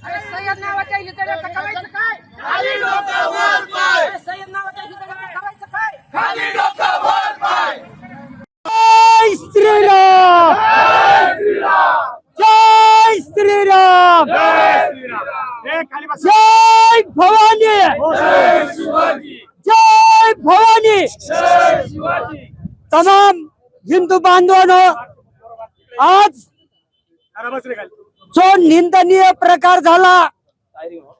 अरे सय्यद नावाच्या हिजड्याचं करायचं काय अरे सय्यद नावाच्या हिजड्याचं करायचं काय जय श्रीराम जय श्रीराम जय भवानी जय भवानी तमाम हिंदू बांधवांनो आज जो निंदनीय प्रकार झाला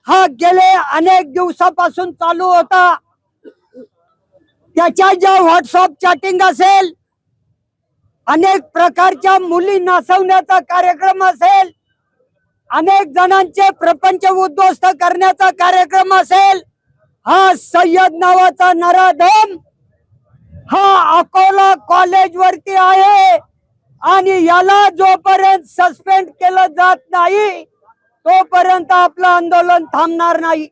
हा गेले अनेक दिवसापासून चालू होता. त्याच्या ज्या व्हॉट्सअप चॅटिंग असेल अनेक प्रकारच्या मुली नाचवण्याचा कार्यक्रम असेल अनेक जणांचे प्रपंच उद्ध्वस्त करण्याचा कार्यक्रम असेल हा सय्यद नावाचा नराधम हा कॉलेज वरती आहे आणि याला जोपर्यंत सस्पेंड केलं जात नाही तोपर्यंत आपलं आंदोलन थांबणार नाही.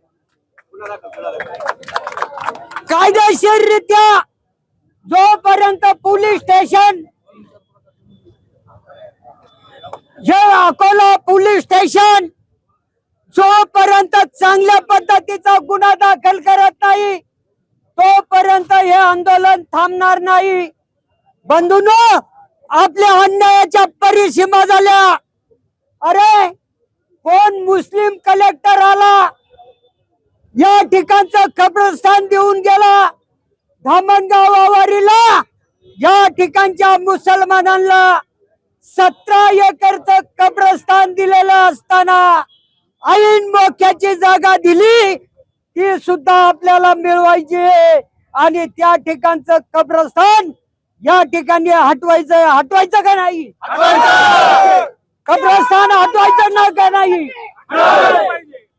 कायदेशीररित्या जोपर्यंत पोलीस स्टेशन जे अकोला पोलीस स्टेशन जोपर्यंत चांगल्या पद्धतीचा गुन्हा दाखल करत नाही तोपर्यंत हे आंदोलन थांबणार नाही. बंधून आपल्या अन्यायाच्या परिसीमा झाल्या. अरे कोण मुस्लिम कलेक्टर आला? या ठिकाणचं कब्रस्थान देऊन गेला. धामणगावावरीला या ठिकाणच्या मुसलमानांना सतरा एकरचं कब्रस्थान दिलेलं असताना ऐन मोक्याची जागा दिली ती सुद्धा आपल्याला मिळवायची आणि त्या ठिकाणचं कब्रस्थान या ठिकाणी हटवायचं हटवायचं का नाही? कब्रस्थान हटवायचं ना का नाही?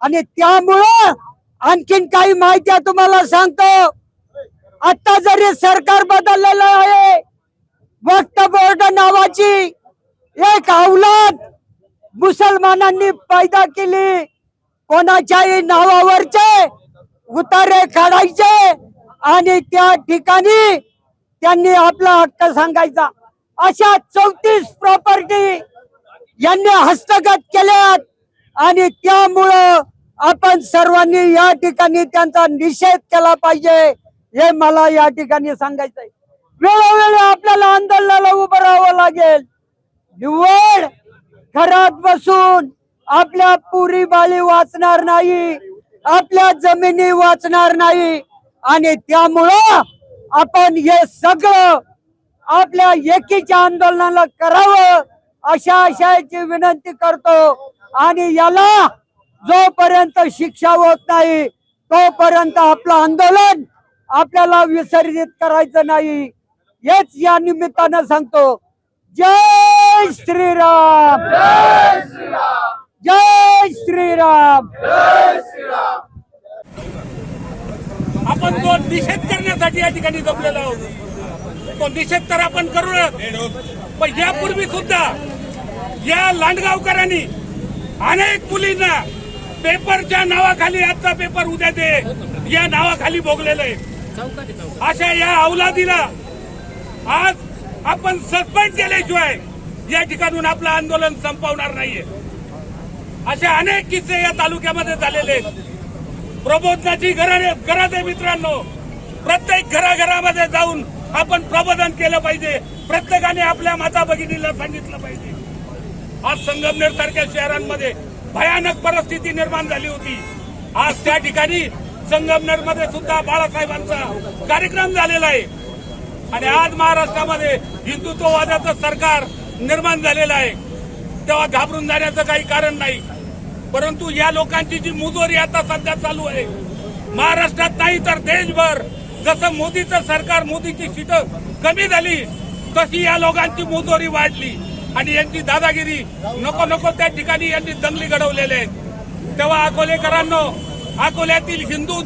आणि त्यामुळं आणखीन काही माहिती तुम्हाला सांगतो. आता जरी सरकार बदललेलं आहे वक्त बोर्ड नावाची एक अवलाद मुसलमानांनी पैदा केली. कोणाच्याही नावावरचे उतारे काढायचे आणि त्या ठिकाणी त्यांनी आपला हक्क सांगायचा. अशा चौतीस प्रॉपर्टी यांनी हस्तगत केल्यात आणि त्यामुळं आपण सर्वांनी या ठिकाणी त्यांचा निषेध केला पाहिजे हे मला या ठिकाणी सांगायचंय. वेळोवेळी आपल्याला आंदोलनाला उभं राहावं लागेल. निवड घरात बसून आपल्या पुरी बाळी वाचणार नाही आपल्या जमिनी वाचणार नाही आणि त्यामुळं आपण हे सगळं आपल्या एकीच्या आंदोलनाला करावं अशा आशयाची विनंती करतो. आणि याला जोपर्यंत शिक्षा होत नाही तोपर्यंत आपलं आंदोलन आपल्याला विसर्जित करायचं नाही. हेच या निमित्तानं सांगतो. जय श्रीराम! जय श्रीराम! आपण तो निषेध करण्यासाठी या ठिकाणी जमलेलो आहोत. तो निषेध तर आपण करूनच. पण यापूर्वी सुद्धा या लांडगावकरांनी अनेक मुलींना पेपरच्या नावाखाली आजचा पेपर उद्या दे या नावाखाली भोगलेलं आहे. अशा या अवलादीला आज आपण सस्पेंड केल्याशिवाय या ठिकाणून आपलं आंदोलन संपवणार नाहीये. असे अनेक किस्से या तालुक्यामध्ये झालेले आहेत. प्रबोधनाची गरज गरज आहे मित्रांनो. प्रत्येक घराघरामध्ये जाऊन आपण प्रबोधन केलं पाहिजे. प्रत्येकाने आपल्या माता भगिनीला सांगितलं पाहिजे. आज संगमनेर सारख्या शहरांमध्ये भयानक परिस्थिती निर्माण झाली होती. आज त्या ठिकाणी संगमनेरमध्ये सुद्धा बाळासाहेबांचा कार्यक्रम झालेला आहे. आणि आज महाराष्ट्रामध्ये हिंदुत्ववादाचं सरकार निर्माण झालेलं आहे. तेव्हा घाबरून जाण्याचं काही कारण नाही. परंतु या लोकांची जी मुजोरी आता सध्या चालू आहे महाराष्ट्रात नाही तर देशभर जसं मोदीचं सरकार मोदीची सीटं कमी झाली तशी या लोकांची मुजोरी वाढली. आणि यांची दादागिरी नको नको त्या ठिकाणी यांनी दंगली घडवलेले आहेत. तेव्हा अकोलेकरांनो अकोल्यातील हिंदू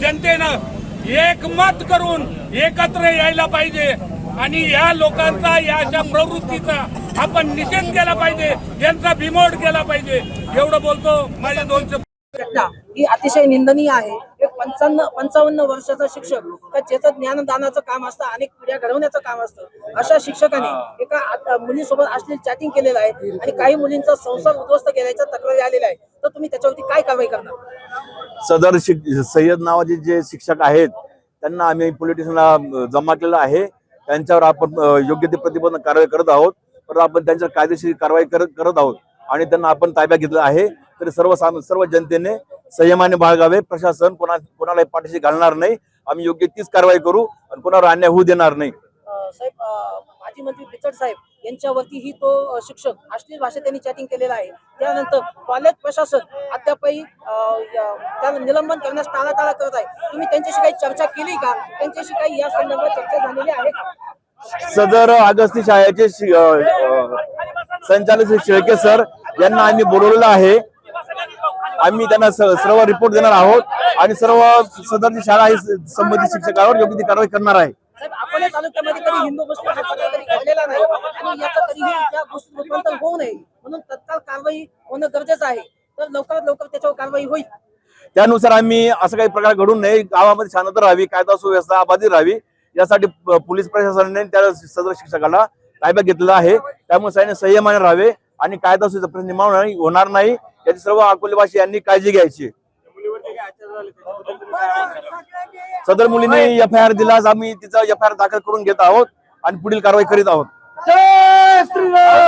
जनतेनं एकमत करून एकत्र यायला पाहिजे. आणि या लोकांचा या अशा प्रवृत्तीचा आपण निषेध केला पाहिजे यांचा बिमोड केला पाहिजे. एवढं बोलतो माझे दोन शब्द. घटना ही अतिशय निंदनीय आहे. एक पंचावन्न पंचावन्न वर्षाचा शिक्षक का ज्याचं ज्ञानदानाचं काम असतं अनेक पिढ्या घडवण्याचं काम असतं. अशा शिक्षकाने एका आत- मुलीसोबत असलेली चॅटिंग केलेलं आहे आणि काही मुलींचा संसार उद्ध्वस्त केल्याच्या तक्रारी आलेल्या आहे तर तुम्ही त्याच्यावरती काय कारवाई करणार? सदर शिक सय्यद नावाचे जे शिक्षक आहेत त्यांना आम्ही पोलीस स्टेशनला जमा केलं आहे. त्यांच्यावर आपण योग्य ते प्रतिबंध कारवाई करत आहोत. तर आपण त्यांच्या कायदेशीर कारवाई करत करत आहोत आणि त्यांना आपण ताब्यात घेतलं आहे. तरी सर्व सर्व जनतेने संयमाने बाळगावे. प्रशासन कोणा कोणालाही पाठीशी घालणार नाही. आम्ही योग्य तीच कारवाई करू आणि कोणावर अन्याय होऊ देणार नाही. साहेब माजी मंत्री पिचड साहेब यांच्यावरतीही तो शिक्षक अश्लील भाषेत त्यांनी चॅटिंग केलेलं आहे. त्यानंतर कॉलेज प्रशासन अद्यापही अं, त्याला निलंबन करण्यास टाळाटाळा करत आहे. तुम्ही त्यांच्याशी काही चर्चा केली का? त्यांच्याशी काही या संदर्भात चर्चा झालेली आहे का? सदर अगस्ती शाळेचे संचालक शेळके सर यांना आम्ही बोलवलेलं आहे. आम्ही त्यांना सर्व रिपोर्ट देणार आहोत आणि सर्व सदरची शाळा ही संबंधित शिक्षकावर योग्य ती कारवाई करणार आहे. त्यानुसार आम्ही असं काही प्रकार घडून नये. गावामध्ये शांतता राहावी कायदा सुव्यवस्था अबाधित राहावी. यासाठी पोलीस प्रशासनाने त्या सदर शिक्षकाला ताब्यात घेतला आहे. त्यामुळे सगळ्यांनी संयमाने राहावे आणि कायदा सुद्धा प्रश्न निर्माण होणार- होणार नाही. याची सर्व अकोलेवासी यांनी काळजी घ्यायची. सदर मुलीने एफ आय आर दिलास आम्ही तिचा एफ आय आर दाखल करून घेत आहोत आणि पुढील कारवाई करीत आहोत.